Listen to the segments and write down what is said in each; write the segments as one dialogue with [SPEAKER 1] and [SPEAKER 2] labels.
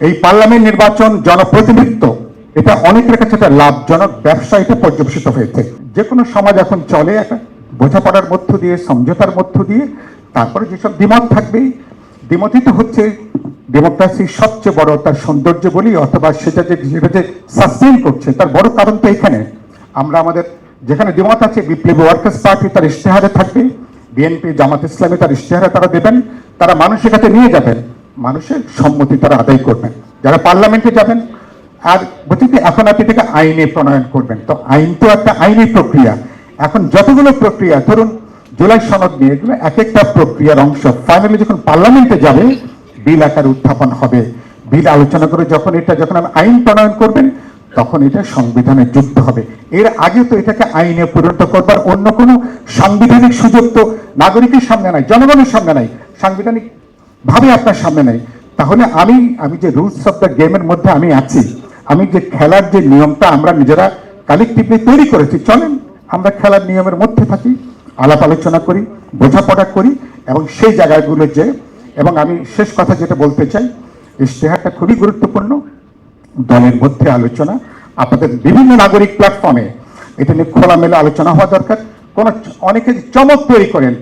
[SPEAKER 1] এই পার্লামেন্ট নির্বাচন জনপ্রতিনিধিত্ব, এটা অনেকের কাছে একটা লাভজনক ব্যবসা এটা পর্যবেসিত হয়েছে। যে কোনো সমাজ এখন চলে একটা বোঝাপড়ার মধ্য দিয়ে, সমঝোতার মধ্য দিয়ে, তারপরে যেসব দ্বিমত থাকবেই দ্বিমতই তো হচ্ছে ডেমোক্রেসির সবচেয়ে বড় তার সৌন্দর্য বলি অথবা সেটা যে যেটা যে সাস্টেইন করছে, তার বড় কারণ তো এখানে। আমরা আমাদের যেখানে দ্বিমত আছে, বিপ্লবী ওয়ার্কার্স পার্টি তার ইশতেহারে থাকবে, বিএনপি জামাত ইসলামী তার ইশতেহারে তারা দেবেন, তারা মানুষের কাছে নিয়ে যাবেন। মানুষের সম্মতি তারা আদায় করবেন। যারা পার্লামেন্টে যাবেন, আর বলছি এখন আপনি এটাকে আইনে প্রণয়ন করবেন। তো আইন তো একটা আইনি প্রক্রিয়া। এখন যতগুলো প্রক্রিয়া, ধরুন, জুলাই সনদ নিয়ে এক একটা প্রক্রিয়ার অংশ। ফাইনালি যখন পার্লামেন্টে যাবে, বিল আকারে উত্থাপন হবে। বিল আলোচনা করে যখন এটা, যখন আইন প্রণয়ন করবেন, তখন এটা সংবিধানে যুক্ত হবে। এর আগে তো এটাকে আইনে পরিণত করবার অন্য কোনো সাংবিধানিক সুযোগ তো নাগরিকের সামনে নাই, জনগণের সামনে নাই। সাংবিধানিক ভাবে আপনার সামনে নেই। তাহলে আমি আমি যে রুলস অফ দ্য গেমের মধ্যে আমি আছি, আমি যে খেলার যে নিয়মটা আমরা নিজেরা কালেকটিভলি তৈরি করেছি, চলেন আমরা খেলার নিয়মের মধ্যে থাকি, আলাপ আলোচনা করি, বোঝাপড়া করি এবং সেই জায়গাগুলো যে, এবং আমি শেষ কথা যেটা বলতে চাই, ইশতেহারটা খুবই গুরুত্বপূর্ণ, দলের মধ্যে আলোচনা, আপনাদের বিভিন্ন নাগরিক প্ল্যাটফর্মে এটা নিয়ে খোলামেলা আলোচনা হওয়া দরকার। কোন অনেকে চমক তৈরি করেন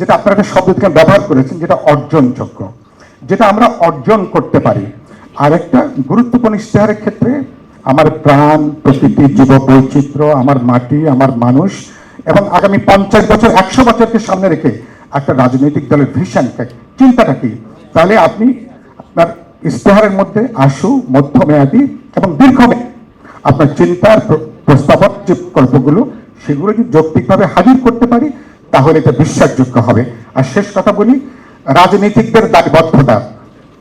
[SPEAKER 1] যেটা আপনারা একটা থেকে ব্যবহার করেছেন, যেটা অর্জনযোগ্য, যেটা আমরা অর্জন করতে পারি। আর একটা গুরুত্বপূর্ণ ইশতেহারের ক্ষেত্রে আমার প্রাণ, প্রকৃতি, জীব বৈচিত্র্য, আমার মাটি, আমার মানুষ এবং আগামী পঞ্চাশ বছর, একশো বছরকে সামনে রেখে একটা রাজনৈতিক দলের ভিশন চিন্তাটা কি? তাহলে আপনি আপনার ইশতেহারের মধ্যে আশু, মধ্যমেয়াদী এবং দীর্ঘমেয়াদী আপনার চিন্তার প্র- প্রস্তাবক যে গল্পগুলো সেগুলো যদি যৌক্তিকভাবে হাজির করতে পারি তাহলে এটা বিশ্বাসযোগ্য হবে। আর শেষ কথা বলি, রাজনীতিকদের দায়বদ্ধতা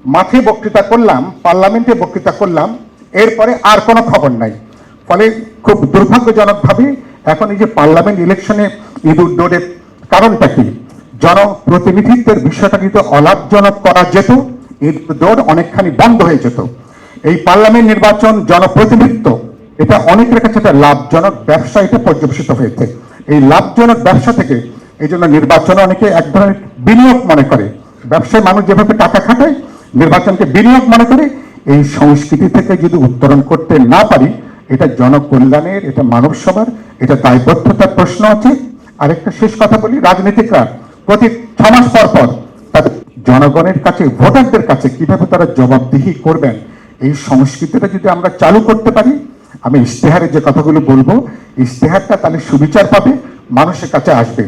[SPEAKER 1] মাঠে বক্তৃতা করলাম, পার্লামেন্টে বক্তৃতা করলাম, এরপরে আর কোনো খবর নাই। ফলে খুব দুর্ভাগ্যজনকভাবে এখন এই যে পার্লামেন্ট ইলেকশনে ঈদ উদ্দোরের কারণটা কি? জনপ্রতিনিধিত্বের বিষয়টা কিন্তু অলাভজনক করা যেত, ঈদ উদ্দৌড় অনেকখানি বন্ধ হয়ে যেত। এই পার্লামেন্ট নির্বাচন জনপ্রতিনিধিত্ব, এটা অনেকের কাছে একটা লাভজনক ব্যবসা এটা পর্যবেসিত হয়েছে। এই লাভজনক ব্যবসা থেকে এই জন্য নির্বাচনে অনেকে এক ধরনের বিনিয়োগ মনে করে। ব্যবসায় মানুষ যেভাবে টাকা খাটায়, নির্বাচনকে বিনিয়োগ মনে করে, এই সংস্কৃতি থেকে যদি উত্তরণ করতে না পারি, এটা জনকল্যাণের, এটা মানব সভার এটা দায়বদ্ধতার প্রশ্ন আছে। আরেকটা শেষ কথা বলি, রাজনীতিকরা প্রতি ছ মাস পর পর তাদের জনগণের কাছে, ভোটারদের কাছে কীভাবে তারা জবাবদিহি করবেন, এই সংস্কৃতিটা যদি আমরা চালু করতে পারি, আমি ইশতেহারে যে কথাগুলো বলব, ইশতেহারটা তাহলে সুবিচার পাবে, মানুষের কাছে আসবে।